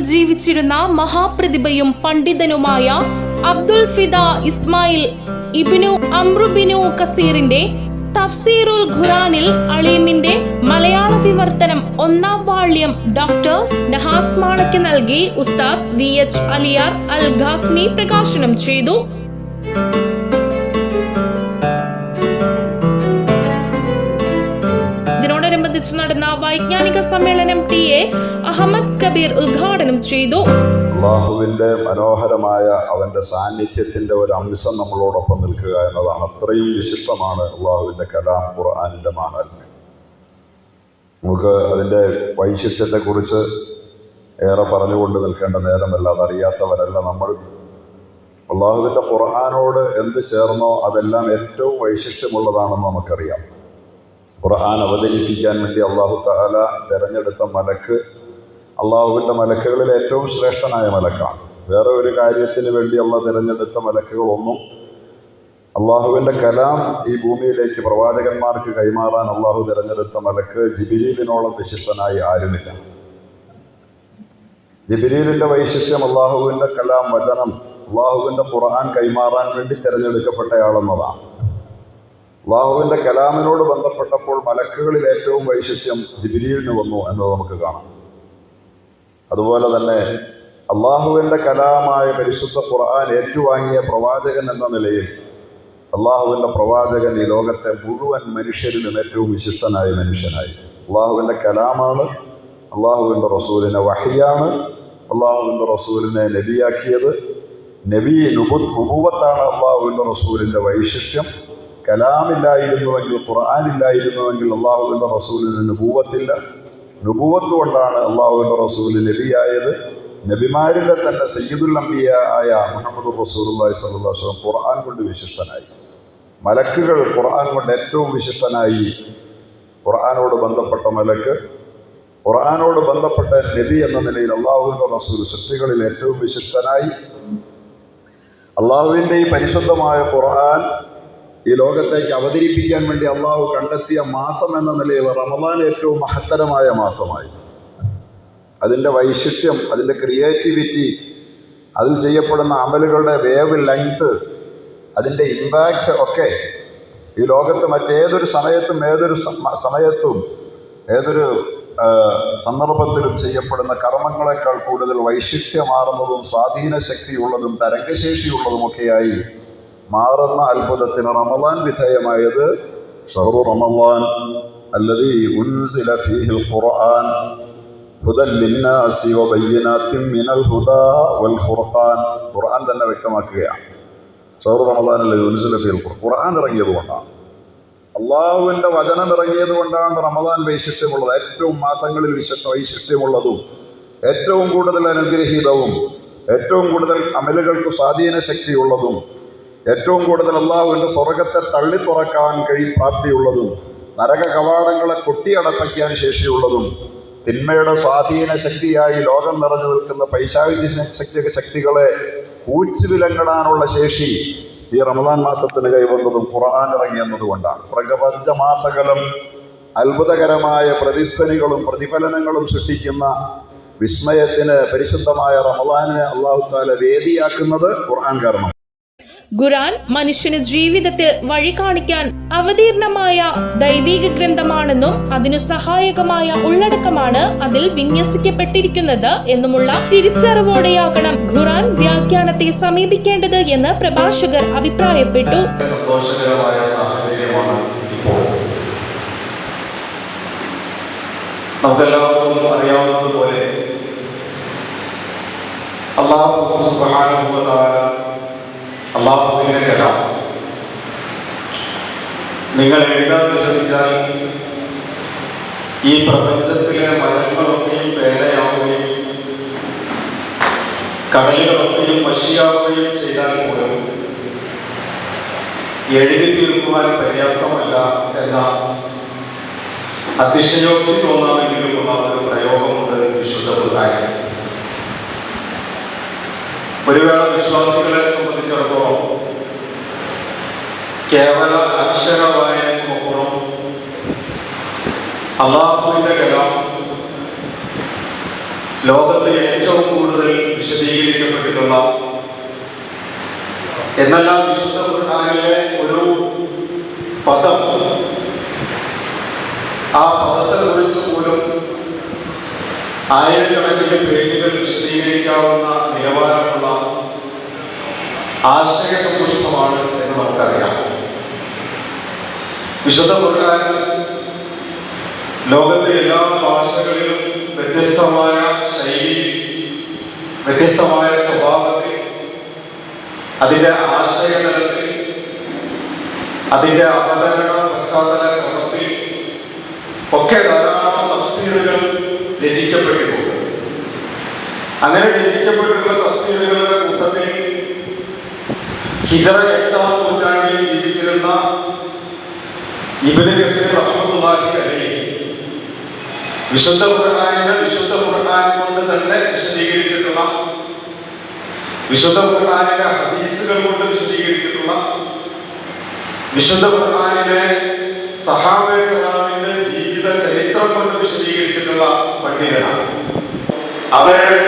ജീവിച്ചിരുന്ന മഹാപ്രതിഭയും പണ്ഡിതനുമായ അബ്ദുൽ ഫിദ ഇസ്മായിൽ ഇബിനു അമ്രുബിനു കസീറിന്റെ തഫ്സീറുൽ ഖുറാനിൽ അളീമിന്റെ മലയാള വിവർത്തനം ഒന്നാം വാള്യം ഡോക്ടർ നഹാസ് മാണയ്ക്ക് നൽകി. ഉസ്താദ് വി എച്ച് അലിയാർ അൽ ഖാസ്മി പ്രകാശനം ചെയ്തു. ഇതിനോടനുബന്ധിച്ച് നടന്ന വൈജ്ഞാനിക സമ്മേളനം ടി എ അഹമ്മദ് കബീർ ഉദ്ഘാടനം ചെയ്തു. അള്ളാഹുവിന്റെ മനോഹരമായ അവന്റെ സാന്നിധ്യത്തിന്റെ ഒരു അംശം നമ്മളോടൊപ്പം നിൽക്കുക എന്നതാണ് അത്രയും വിശിഷ്ടമാണ് അള്ളാഹുവിന്റെ കലാം ഖുർആാനിന്റെ മാഹാത്മ്യം. നമുക്ക് അതിന്റെ വൈശിഷ്ട്യത്തെക്കുറിച്ച് ഏറെ പറഞ്ഞുകൊണ്ട് നിൽക്കേണ്ട നേരമല്ല അതറിയാത്തവരല്ല നമ്മൾ. അള്ളാഹുവിന്റെ ഖുർആാനോട് എന്ത് ചേർന്നോ അതെല്ലാം ഏറ്റവും വൈശിഷ്ട്യമുള്ളതാണെന്ന് നമുക്കറിയാം. ഖുർആൻ അവതരിപ്പിക്കാൻ വേണ്ടി അള്ളാഹു താല തിരഞ്ഞെടുത്ത മലക്ക് അള്ളാഹുവിന്റെ മലക്കുകളിൽ ഏറ്റവും ശ്രേഷ്ഠനായ മലക്കാണ്. വേറെ ഒരു കാര്യത്തിന് വേണ്ടി അള്ളാഹ് തിരഞ്ഞെടുത്ത മലക്കുകളൊന്നും അള്ളാഹുവിന്റെ കലാം ഈ ഭൂമിയിലേക്ക് പ്രവാചകന്മാർക്ക് കൈമാറാൻ അള്ളാഹു തിരഞ്ഞെടുത്ത മലക്ക് ജിബിരീലിനോളം വിശിഷ്ടനായി ആരുമില്ല. ജിബിരീലിന്റെ വൈശിഷ്ട്യം അള്ളാഹുവിന്റെ കലാം വചനം അള്ളാഹുവിന്റെ ഖുർആൻ കൈമാറാൻ വേണ്ടി തിരഞ്ഞെടുക്കപ്പെട്ടയാളെന്നതാണ്. അള്ളാഹുവിന്റെ കലാമിനോട് ബന്ധപ്പെട്ടപ്പോൾ മലക്കുകളിൽ ഏറ്റവും വൈശിഷ്ട്യം ജിബിരിയിലിന് വന്നു എന്നത് നമുക്ക് കാണാം. അതുപോലെ തന്നെ അള്ളാഹുവിന്റെ കലാമായ പരിശുദ്ധ ഖുർആൻ ഏറ്റുവാങ്ങിയ പ്രവാചകൻ എന്ന നിലയിൽ അള്ളാഹുവിന്റെ പ്രവാചകൻ ഈ ലോകത്തെ മുഴുവൻ മനുഷ്യരിലും ഏറ്റവും വിശിഷ്ടനായ മനുഷ്യനായി. അള്ളാഹുവിന്റെ കലാമാണ് അള്ളാഹുവിന്റെ റസൂലിനെ വഹിയാണ് അള്ളാഹുവിന്റെ റസൂലിനെ നബിയാക്കിയത്. നബി നുബു നുബുവത്താണ് അള്ളാഹുവിന്റെ റസൂലിന്റെ വൈശിഷ്ട്യം. കലാമില്ലായിരുന്നുവെങ്കിൽ ഖുർആാനില്ലായിരുന്നുവെങ്കിൽ അള്ളാഹുവിന്റെ റസൂലിന് നുബൂവത്തില്ല നുബൂവത്ത് കൊണ്ടാണ് അള്ളാഹുവിന്റെ റസൂൽ ലബിയായത് നബിമാരിലെ തന്നെ സയ്യിദുൽ അംബിയ ആയ മുഹമ്മദ് അലൈഹി വസല്ലം ഖുർആൻ കൊണ്ട് വിശിഷ്ടനായി. മലക്കുകൾ ഖുർആൻ കൊണ്ട് ഏറ്റവും വിശിഷ്ടനായി ഖുർആനോട് ബന്ധപ്പെട്ട മലക്ക്. ഖുർആനോട് ബന്ധപ്പെട്ട നബി എന്ന നിലയിൽ അള്ളാഹുവിന്റെ റസൂൽ സൃഷ്ടികളിൽ ഏറ്റവും വിശിഷ്ടനായി. അള്ളാഹുവിന്റെ ഈ പരിശുദ്ധമായ ഖുർആൻ ഈ ലോകത്തേക്ക് അവതരിപ്പിക്കാൻ വേണ്ടി അള്ളാഹു കണ്ടെത്തിയ മാസം എന്ന നിലയിൽ റമദാൻ ഏറ്റവും മഹത്തരമായ മാസമായി. അതിന്റെ വൈശിഷ്ട്യം അതിന്റെ ക്രിയേറ്റിവിറ്റി അതിൽ ചെയ്യപ്പെടുന്ന അമലുകളുടെ വേവ് ലെങ്ത് അതിന്റെ ഇമ്പാക്റ്റ് ഒക്കെ ഈ ലോകത്ത് മറ്റേതൊരു സമയത്തും ഏതൊരു സമയത്തും ഏതൊരു സന്ദർഭത്തിലും ചെയ്യപ്പെടുന്ന കർമ്മങ്ങളെക്കാൾ കൂടുതൽ വൈശിഷ്ട്യമാർന്നതും സ്വാധീന ശക്തിയുള്ളതും തരംഗശേഷിയുള്ളതുമൊക്കെയായി മാറുന്ന അത്ഭുതത്തിന് റമദാൻ വിധേയമായത് ഷഹറു റമദാൻ അല്ലതി ഉൻസില ഫീഹിൽ ഖുർആൻ ഹുദൻ ലിന്നാസി വബയ്യിനാത്തിൻ മിനൽ ഹുദാ വൽ ഖുർആൻ തന്നെ വ്യക്തമാക്കുകയാണ്. ഷഹറു റമദാൻ അല്ലതി ഉൻസില ഫീഹിൽ ഖുർആൻ. ഖുർആൻ ഇറങ്ങിയതുകൊണ്ടാണ് അള്ളാഹുവിന്റെ വചനം ഇറങ്ങിയത് കൊണ്ടാണ് റമദാൻ വൈശിഷ്ട്യമുള്ളത്. ഏറ്റവും മാസങ്ങളിൽ വിശിഷ്ട വൈശിഷ്ട്യമുള്ളതും ഏറ്റവും കൂടുതൽ അനുഗ്രഹീതവും ഏറ്റവും കൂടുതൽ അമലുകൾക്ക് സ്വാധീന ശക്തിയുള്ളതും ഏറ്റവും കൂടുതൽ അള്ളാഹുവിന്റെ സ്വർഗത്തെ തള്ളി തുറക്കാൻ കഴി പ്രാപ്തിയുള്ളതും നരക കവാടങ്ങളെ കൊട്ടിയടപ്പിക്കാൻ ശേഷിയുള്ളതും തിന്മയുടെ സ്വാധീന ശക്തിയായി ലോകം നിറഞ്ഞു നിൽക്കുന്ന ശക്തി ശക്തികളെ ഊച്ചുവിലങ്ങിടാനുള്ള ശേഷി ഈ റമദാൻ മാസത്തിന് കൈവന്നതും ഖുർആൻ ഇറങ്ങിയെന്നതുകൊണ്ടാണ് പ്രകപഞ്ച മാസകലം അത്ഭുതകരമായ പ്രതിധ്വനികളും പ്രതിഫലനങ്ങളും സൃഷ്ടിക്കുന്ന വിസ്മയത്തിന് പരിശുദ്ധമായ റമദാനെ അള്ളാഹുത്താല വേദിയാക്കുന്നത് ഖുർആൻ കാരണം ഖുറാൻ മനുഷ്യന് ജീവിതത്തിൽ വഴി കാണിക്കാൻ അവതീർണമായ ദൈവീക ഗ്രന്ഥമാണെന്നും അതിനു സഹായകമായ ഉള്ളടക്കമാണ് അതിൽ വിന്യസിക്കപ്പെട്ടിരിക്കുന്നത് എന്നുമുള്ള തിരിച്ചറിവോടെയാകണം ഖുറാൻ വ്യാഖ്യാനത്തെ സമീപിക്കേണ്ടത് എന്ന് പ്രഭാഷകർ അഭിപ്രായപ്പെട്ടു. ഇപ്പോൾ. അറിയാവുന്നതുപോലെ അള്ളാഹു സുബ്ഹാനഹുവതആല അള്ളാഹുവിന്റെ കലാം നിങ്ങൾ എഴുതാൻ ശ്രമിച്ചാൽ ഈ പ്രപഞ്ചത്തിലെ മരങ്ങളൊക്കെയും പേരയാവുകയും കടലുകളൊക്കെയും മഷിയാവുകയും ചെയ്താൽ പോലും എഴുതി തീർക്കുവാൻ പര്യാപ്തമല്ല എന്ന അതിശയോക്തി തോന്നാമെങ്കിലുമുള്ള ഒരു പ്രയോഗമുണ്ട് വിശുദ്ധ ഖുർആനിൽ ഒരു വേള വിശ്വാസികളെ സംബന്ധിച്ചിടത്തോളം കേവല അക്ഷര വായനക്കുമപ്പുറം അള്ളാഹുവിന്റെ കലാം ലോകത്തിൽ ഏറ്റവും കൂടുതൽ വിശദീകരിക്കപ്പെട്ടിട്ടുള്ള എന്നെല്ലാം വിശുദ്ധ ഒരു പദം ആ പദത്തെ കുറിച്ച് പോലും ആയിരക്കണക്കിന് പേജുകൾ വിശദീകരിക്കാവുന്ന നിലവാരമുള്ള ആശയസമ്പുഷ്ടമാണ് എന്ന് നമുക്കറിയാം. വിശുദ്ധ ഖുർആൻ ലോകത്തെ എല്ലാ ഭാഷകളിലും വ്യത്യസ്തമായ ശൈലി വ്യത്യസ്തമായ സ്വഭാവത്തിൽ അതിന്റെ ആശയതലത്തിൽ അതിന്റെ അവതരണ പശ്ചാത്തല ക്രമത്തിൽ ഒക്കെ ധാരാളം തഫ്സീറുകൾ രചിക്കപ്പെട്ടിട്ടുണ്ട്. അങ്ങനെ രചിക്കപ്പെട്ടിട്ടുള്ള തഫ്സീറുകളുടെ കൂട്ടത്തിൽ ഹിജറ എട്ടാം നൂറ്റാണ്ടിൽ ജീവിച്ചിരുന്ന ഇബിന് റഹ്മത്തുള്ളാഹി വിശുദ്ധ ഖുർആനിനെ വിശുദ്ധ ഖുർആൻ കൊണ്ട് തന്നെ വിശദീകരിച്ചിട്ടുള്ള വിശുദ്ധ ഖുർആനിലെ ഹദീസുകൾ കൊണ്ട് വിശദീകരിച്ചിട്ടുള്ള വിശുദ്ധ ഖുർആനിലെ സഹാബിന്റെ ജീവിത ചരിത്രം കൊണ്ട് വിശദീകരിച്ചിട്ടുള്ള പണ്ഡിതനാണ് അവരുടെ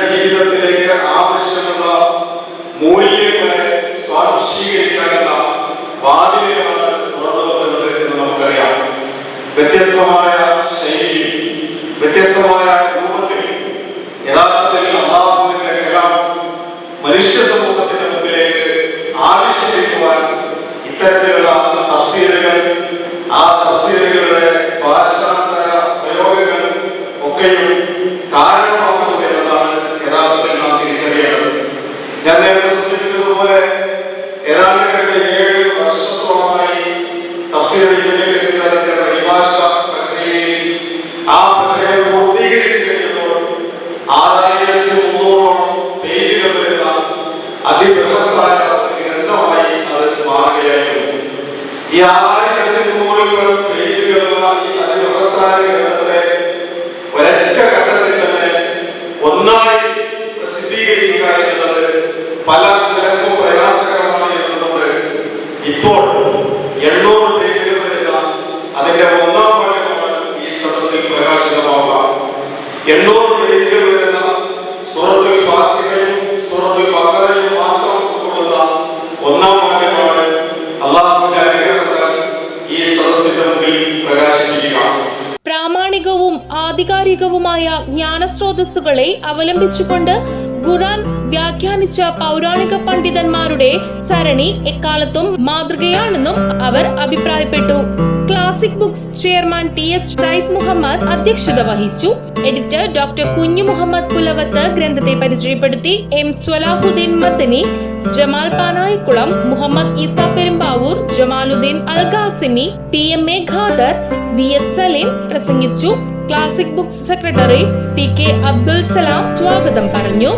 ജ്ഞാനസ്രോതസ്സുകളെ അവലംബിച്ചുകൊണ്ട് ഖുറാൻ വ്യാഖ്യാനിച്ച പൗരാണിക പണ്ഡിതന്മാരുടെ സരണി എക്കാലത്തും മാതൃകയാണെന്നും അവർ അഭിപ്രായപ്പെട്ടു. Classic books chairman T H Saif Muhammad അധ്യക്ഷത വഹിച്ചു. എഡിറ്റർ ഡോക്ടർ കുഞ്ഞു മുഹമ്മദ് പുലവത്ത് ഗ്രന്ഥത്തെ പരിചയപ്പെടുത്തി M Swalahuddeen Madani Jamal Panayikulam Muhammad Isa Perumbavoor Jamaluddeen Alghasimi P M A Khader V S Saleem പ്രസംഗിച്ചു. Classic books secretary T K Abdul Salam സ്വാഗതം പറഞ്ഞു.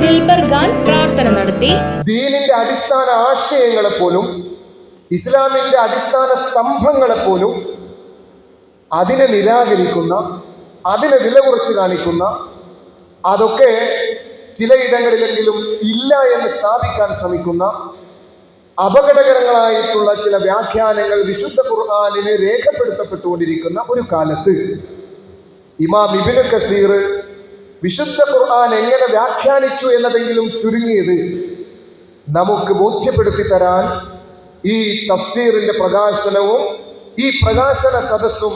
ദിൽബർ ഖാൻ പ്രാർത്ഥന നടത്തി. ദീനിന്റെ അടിസ്ഥാന ആശയങ്ങളെ പോലും ഇസ്ലാമിന്റെ അടിസ്ഥാന സ്തംഭങ്ങളെ പോലും അതിനെ നിരാകരിക്കുന്ന അതിനെ വില കുറച്ച് കാണിക്കുന്ന അതൊക്കെ ചിലയിടങ്ങളിലെങ്കിലും ഇല്ല എന്ന് സ്ഥാപിക്കാൻ ശ്രമിക്കുന്ന അപകടകരങ്ങളായിട്ടുള്ള ചില വ്യാഖ്യാനങ്ങൾ വിശുദ്ധ ഖുർആാനിന് രേഖപ്പെടുത്തപ്പെട്ടുകൊണ്ടിരിക്കുന്ന ഒരു കാലത്ത്. ഇമാം ഇബിന് കസീർ വിശുദ്ധ ഖുർആൻ എങ്ങനെ വ്യാഖ്യാനിച്ചു എന്നതെങ്കിലും ചുരുങ്ങിയത് നമുക്ക് ബോധ്യപ്പെടുത്തി തരാൻ ഈ തഫ്സീറിന്റെ പ്രകാശനവും ഈ പ്രകാശന സദസ്സും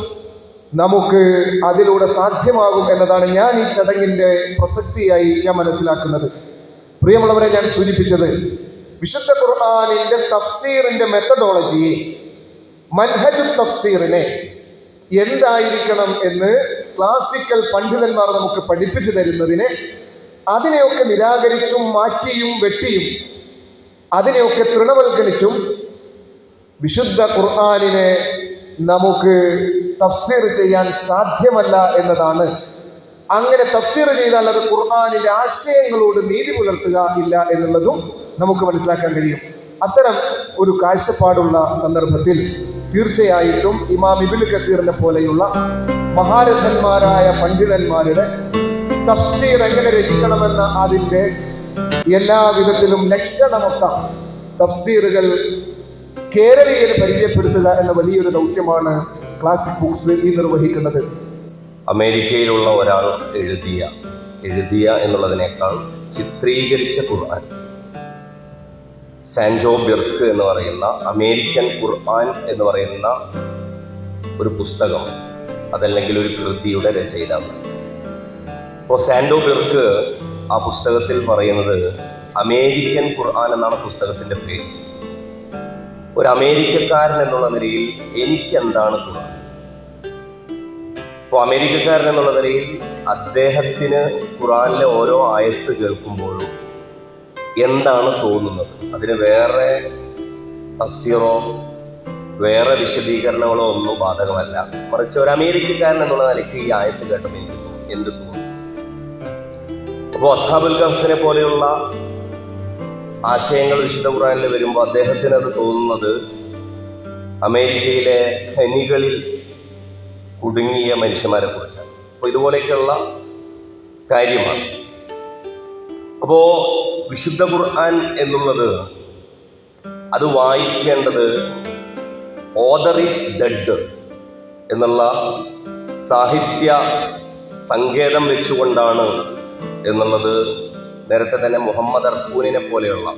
നമുക്ക് അതിലൂടെ സാധ്യമാകും എന്നതാണ് ഞാൻ ഈ ചടങ്ങിന്റെ പ്രസക്തിയായി ഞാൻ മനസ്സിലാക്കുന്നത്. പ്രിയമുള്ളവരെ ഞാൻ സൂചിപ്പിച്ചത് വിശുദ്ധ ഖുർആാനിന്റെ തഫ്സീറിന്റെ മെത്തഡോളജിയെ മൻഹജു തഫ്സീറിനെ എന്തായിരിക്കണം എന്ന് ക്ലാസിക്കൽ പണ്ഡിതന്മാർ നമുക്ക് പഠിപ്പിച്ചു തരുന്നതിനെ അതിനെയൊക്കെ നിരാകരിച്ചും മാറ്റിയും വെട്ടിയും അതിനെയൊക്കെ തൃണവൽക്കരിച്ചും വിശുദ്ധ ഖുർആാനിനെ നമുക്ക് തഫ്സീർ ചെയ്യാൻ സാധ്യമല്ല എന്നതാണ്. അങ്ങനെ തഫ്സീർ ചെയ്താൽ അത് ഖുർആാനിന്റെ ആശയങ്ങളോട് നീതി പുലർത്തുക ഇല്ല എന്നുള്ളതും നമുക്ക് മനസ്സിലാക്കാൻ കഴിയും. അത്തരം ഒരു കാഴ്ചപ്പാടുള്ള സന്ദർഭത്തിൽ തീർച്ചയായിട്ടും ഇമാം ഇബിൽ കസീറിനെ പോലെയുള്ള മഹാരഥന്മാരായ പണ്ഡിതന്മാരുടെ തഫ്സീർ എങ്ങനെ രചിക്കണമെന്ന അതിന്റെ എല്ലാ വിധത്തിലും ലക്ഷണമൊക്കെ തഫ്സീറുകൾ കേരളീയന് പരിചയപ്പെടുത്തുക എന്ന വലിയൊരു ദൗത്യമാണ് ക്ലാസിക് ബുക്സ് ഈ നിർവഹിക്കുന്നത്. അമേരിക്കയിലുള്ള ഒരാൾ എഴുതിയ എഴുതിയ എന്നുള്ളതിനേക്കാൾ ചിത്രീകരിച്ച ഖുർആൻ. സാൻജോ ബിർക്ക് എന്ന് പറയുന്ന അമേരിക്കൻ ഖുർആൻ എന്ന് പറയുന്ന ഒരു പുസ്തകം അതല്ലെങ്കിൽ ഒരു കൃതിയുടെ രചയിതാവ്. അപ്പോൾ സാൻഡോ ബിർക്ക് ആ പുസ്തകത്തിൽ പറയുന്നത് അമേരിക്കൻ ഖുർആൻ എന്നാണ് പുസ്തകത്തിന്റെ പേര്. ഒരു അമേരിക്കക്കാരൻ എന്നുള്ള നിലയിൽ എനിക്കെന്താണ് ഖുർആൻ അപ്പോൾ അമേരിക്കക്കാരൻ എന്നുള്ള നിലയിൽ അദ്ദേഹത്തിന് ഖുറാനിലെ ഓരോ ആയത്ത് കേൾക്കുമ്പോഴും എന്താണ് തോന്നുന്നത്? അതിന് വേറെ തഫ്സീറോ വേറെ വിശദീകരണങ്ങളോ ഒന്നും ബാധകമല്ല. മറിച്ച് ഒരു അമേരിക്കക്കാരൻ എന്നുള്ള നിലയ്ക്ക് ഈ ആയത്ത് കേട്ടപ്പോൾ എനിക്ക് എന്ത് തോന്നി? അപ്പോൾ അസാബുൽ ഗഫിനെ പോലെയുള്ള ആശയങ്ങൾ വിശുദ്ധ ഖുറാനിൽ വരുമ്പോൾ അദ്ദേഹത്തിന് അത് തോന്നുന്നത് അമേരിക്കയിലെ ഖനികളിൽ കുടുങ്ങിയ മനുഷ്യന്മാരെ കുറിച്ചാണ് അപ്പോൾ ഇതുപോലെയൊക്കെയുള്ള കാര്യമാണ്. അപ്പോൾ വിശുദ്ധ ഖുർആൻ എന്നുള്ളത് അത് വായിക്കേണ്ടത് ഓദർ ഈസ് ഡെഡ് എന്നുള്ള സാഹിത്യ സങ്കേതം വെച്ചുകൊണ്ടാണ് എന്നുള്ളത് നേരത്തെ തന്നെ മുഹമ്മദ് അർക്കൂനിനെ പോലെയുള്ള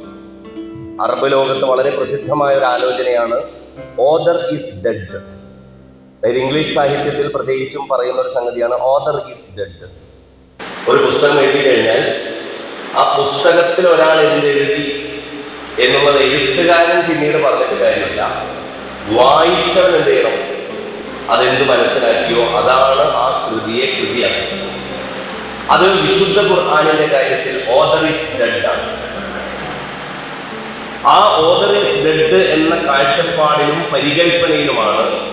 അറബ് ലോകത്ത് വളരെ പ്രസിദ്ധമായ ഒരു ആലോചനയാണ് ഓദർ ഈസ് ഡെഡ്. അതായത് ഇംഗ്ലീഷ് സാഹിത്യത്തിൽ പ്രത്യേകിച്ചും പറയുന്ന ഒരു സംഗതിയാണ് ഓദർ ഈസ് ഡെഡ്. ഒരു പുസ്തകം എഴുതി കഴിഞ്ഞാൽ ആ പുസ്തകത്തിൽ ഒരാൾ എന്ത് എഴുതി? എന്നുള്ളത് എഴുത്തുകാരൻ പിന്നീട് പറഞ്ഞിട്ട് കാര്യമില്ല. വായിച്ചവൻ എന്ത് ചെയ്യണം? അതെന്ത് മനസ്സിലാക്കിയോ? അതാണ് ആ കൃതിയെ കൃതിയാക്കുന്നത്. അത് വിശുദ്ധ ഖുർആാനിന്റെ കാര്യത്തിൽ ആ ഓദർ ഡെഡ് എന്ന കാഴ്ചപ്പാടിലും പരികൽപ്പനയിലുമാണ്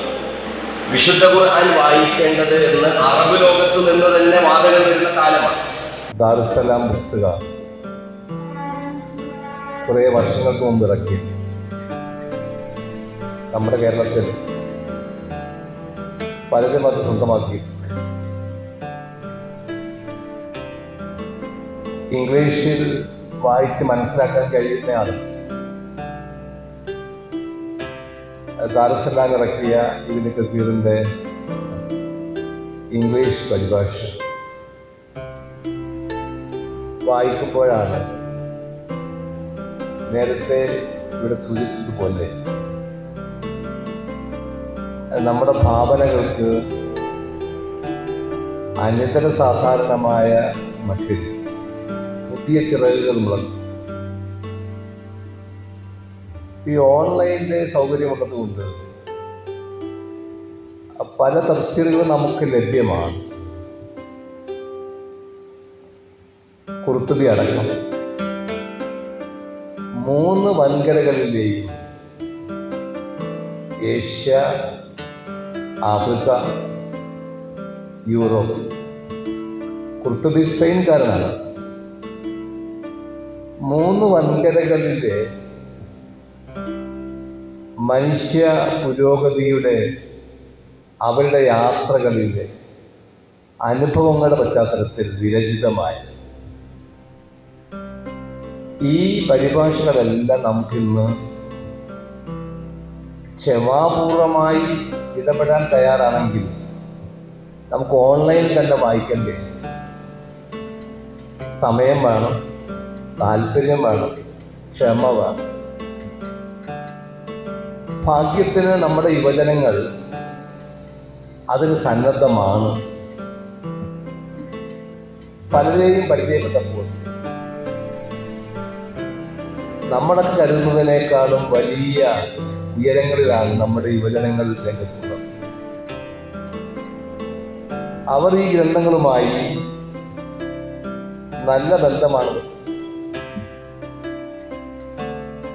വിശുദ്ധ ഖുർആൻ വായിക്കേണ്ടത് എന്ന് അറബ് ലോകത്ത് നിന്ന് തന്നെ വാദങ്ങൾ വരുന്ന കാലമാണ്. ദാറുസലാം ബുക്സുകാർ കുറേ വർഷങ്ങൾക്ക് മുമ്പ് ഇറക്കി. നമ്മുടെ കേരളത്തിൽ പലരും അത് സ്വന്തമാക്കി. ഇംഗ്ലീഷിൽ വായിച്ച് മനസ്സിലാക്കാൻ കഴിയുന്നയാണ് ദാറുസലാം ഇറക്കിയ ഇബിൻ കസീറിന്റെ ഇംഗ്ലീഷ് പരിഭാഷ. വായിക്കുമ്പോഴാണ് നേരത്തെ ഇവിടെ സൂചിപ്പിച്ചതുപോലെ നമ്മുടെ ഭാവനകൾക്ക് അനിതര സാധാരണമായ മട്ടിൽ പുതിയ ചിറകുകൾ മുളക്കും. ഈ ഓൺലൈനിലെ സൗകര്യമുള്ളതുകൊണ്ട് പല തഫ്സീറുകളും നമുക്ക് ലഭ്യമാണ്. കുർത്തുബി അടക്കം. മൂന്ന് വൻകരകളിലെയും ഏഷ്യ ആഫ്രിക്ക യൂറോപ്പ്. കുർത്തുബി സ്പെയിൻകാരനാണ്. മൂന്ന് വൻകരകളിലെ മനുഷ്യ പുരോഗതിയുടെ അവരുടെ യാത്രകളിലെ അനുഭവങ്ങളുടെ പശ്ചാത്തലത്തിൽ വിരചിതമായ ഈ പരിഭാഷകളെല്ലാം നമുക്കിന്ന് ക്ഷമാപൂർവമായി ഇടപെടാൻ തയ്യാറാണെങ്കിൽ നമുക്ക് ഓൺലൈനിൽ തന്നെ വായിക്കാൻ കഴിയും. സമയം വേണം താല്പര്യം വേണം ക്ഷമ വേണം. ഭാഗ്യത്തിന് നമ്മുടെ യുവജനങ്ങൾ അതിന് സന്നദ്ധമാണ്. പലരെയും പരിചയപ്പെട്ടപ്പോൾ നമ്മളൊക്കെ കരുതുന്നതിനേക്കാളും വലിയ ഉയരങ്ങളിലാണ് നമ്മുടെ യുവജനങ്ങൾ രംഗത്തുള്ളത്. അവർ ഈ ഗ്രന്ഥങ്ങളുമായി നല്ല ബന്ധമാണ്.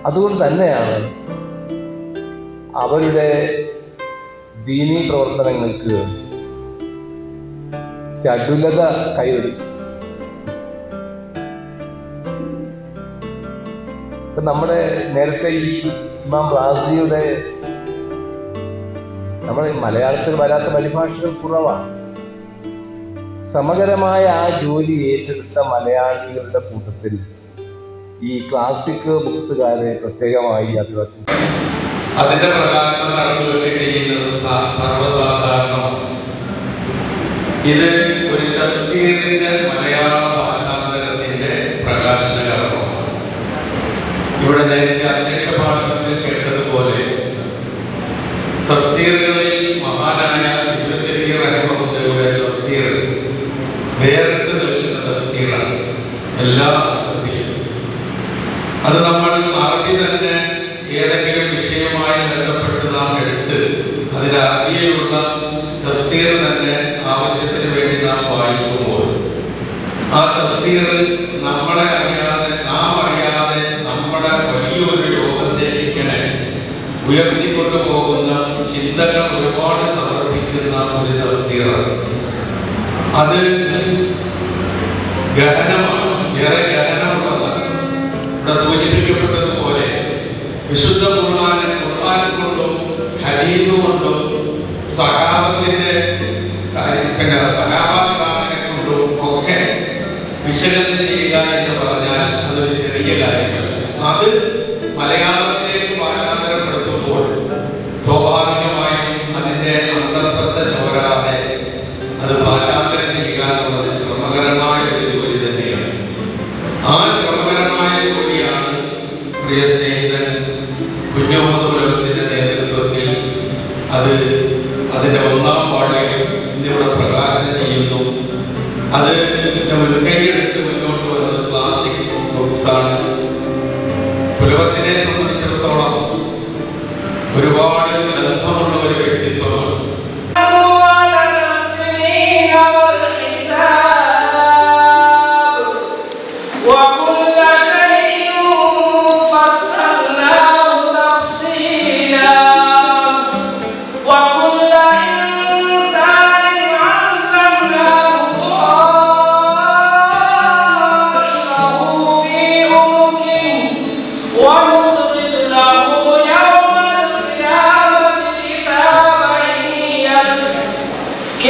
അതുകൊണ്ട് തന്നെയാണ് അവരുടെ ദീനീ പ്രവർത്തനങ്ങൾക്ക് ചടുലത കൈവരും നമ്മുടെ നേരത്തെ ഈ ഇമാം റാസിയുടെ നമ്മുടെ മലയാളത്തിൽ വരാത്ത പരിഭാഷകൾ കുറവാണ്. സമഗ്രമായ ആ ജോലി ഏറ്റെടുത്ത മലയാളികളുടെ കൂട്ടത്തിൽ ഈ ക്ലാസിക് ബുക്സുകാരെ പ്രത്യേകമായി അഭിവാദ്യം. അതിന്റെ പ്രകാശനം നടക്കുകയൊക്കെ ചെയ്യുന്നത്. സർവസാധാരണമാണ് ഇത് തഫ്സീർ തന്നെ ആവശ്യത്തിന് വേണ്ടി നാം വായിക്കുമ്പോൾ ആ തഫ്സീർ നമ്മളെ അറിയാതെ നാം അറിയാതെ നമ്മുടെ വലിയൊരു ലോകത്തേക്ക് ഇങ്ങനെ ഉയർത്തിക്കൊണ്ടു പോകുന്ന ചിന്തകൾ ഒരുപാട് സമർപ്പിക്കുന്ന ഒരു തഫ്സീറാണ്. അത് വിശകലനം ചെയ്യുക എന്ന് പറഞ്ഞാൽ അതൊരു ചെറിയ കാര്യമാണ്. അത് മലയാളത്തിലേക്ക് ഭാഷ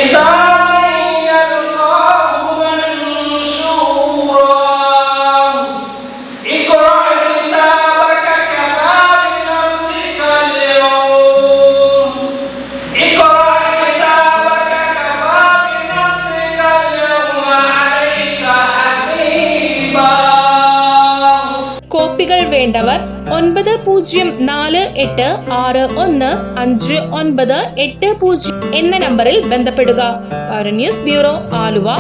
い പൂജ്യം നാല് എട്ട് ആറ് ഒന്ന് അഞ്ച് ഒൻപത് എട്ട് പൂജ്യം എന്ന നമ്പറിൽ ബന്ധപ്പെടുക. News bureau Aluva.